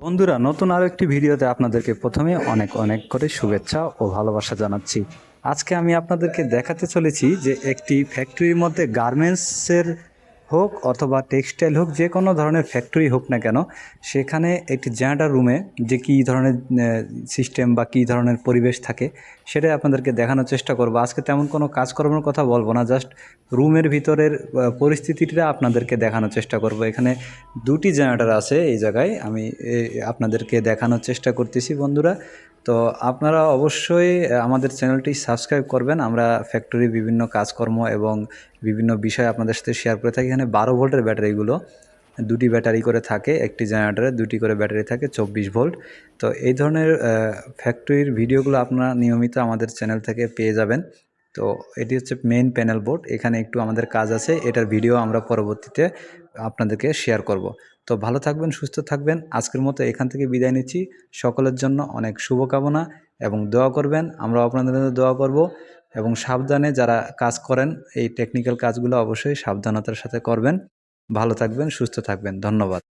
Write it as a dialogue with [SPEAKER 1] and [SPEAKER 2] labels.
[SPEAKER 1] বন্ধুরা, নতুন আরও একটি ভিডিওতে আপনাদেরকে প্রথমে অনেক অনেক করে শুভেচ্ছা ও ভালোবাসা জানাচ্ছি। আজকে আমি আপনাদেরকে দেখাতে চলেছি যে একটি ফ্যাক্টরির মধ্যে গার্মেন্টসের হোক অথবা টেক্সটাইল হোক, যে কোনো ধরনের ফ্যাক্টরি হোক না কেন, সেখানে একটি জেনারেটার রুমে যে কী ধরনের সিস্টেম বা কী ধরনের পরিবেশ থাকে, সেটাই আপনাদেরকে দেখানোর চেষ্টা করব। আজকে তেমন কোনো কাজকর্মের কথা বলব না জাস্ট রুমের ভিতরের পরিস্থিতিটা আপনাদেরকে দেখানোর চেষ্টা করব। এখানে দুটি জেনারেটর আছে এই জায়গায়, আমি আপনাদেরকে দেখানোর চেষ্টা করতেছি বন্ধুরা। তো আপনারা অবশ্যই আমাদের চ্যানেলটি সাবস্ক্রাইব করবেন। আমরা ফ্যাক্টরি বিভিন্ন কাজকর্ম এবং বিভিন্ন বিষয় আপনাদের সাথে শেয়ার করে থাকি। এখানে বারো ভোল্টের ব্যাটারিগুলো দুটি ব্যাটারি করে থাকে, একটি জেনারেটারে দুটি করে ব্যাটারি থাকে, চব্বিশ ভোল্ট। তো এই ধরনের ফ্যাক্টরির ভিডিওগুলো আপনারা নিয়মিত আমাদের চ্যানেল থেকে পেয়ে যাবেন। তো এটি হচ্ছে মেইন প্যানেল বোর্ড এখানে একটু আমাদের কাজ আছে, এটার ভিডিও আমরা পরবর্তীতে আপনাদেরকে শেয়ার করব। তো ভালো থাকবেন, সুস্থ থাকবেন, আজকের মতো এখান থেকে বিদায় নিচ্ছি। সকলের জন্য অনেক শুভকামনা এবং দোয়া করবেন আমরা আপনাদের দোয়া করব। এবং সাবধানে যারা কাজ করেন, এই টেকনিক্যাল কাজগুলো অবশ্যই সাবধানতার সাথে করবেন। ভালো থাকবেন, সুস্থ থাকবেন। ধন্যবাদ।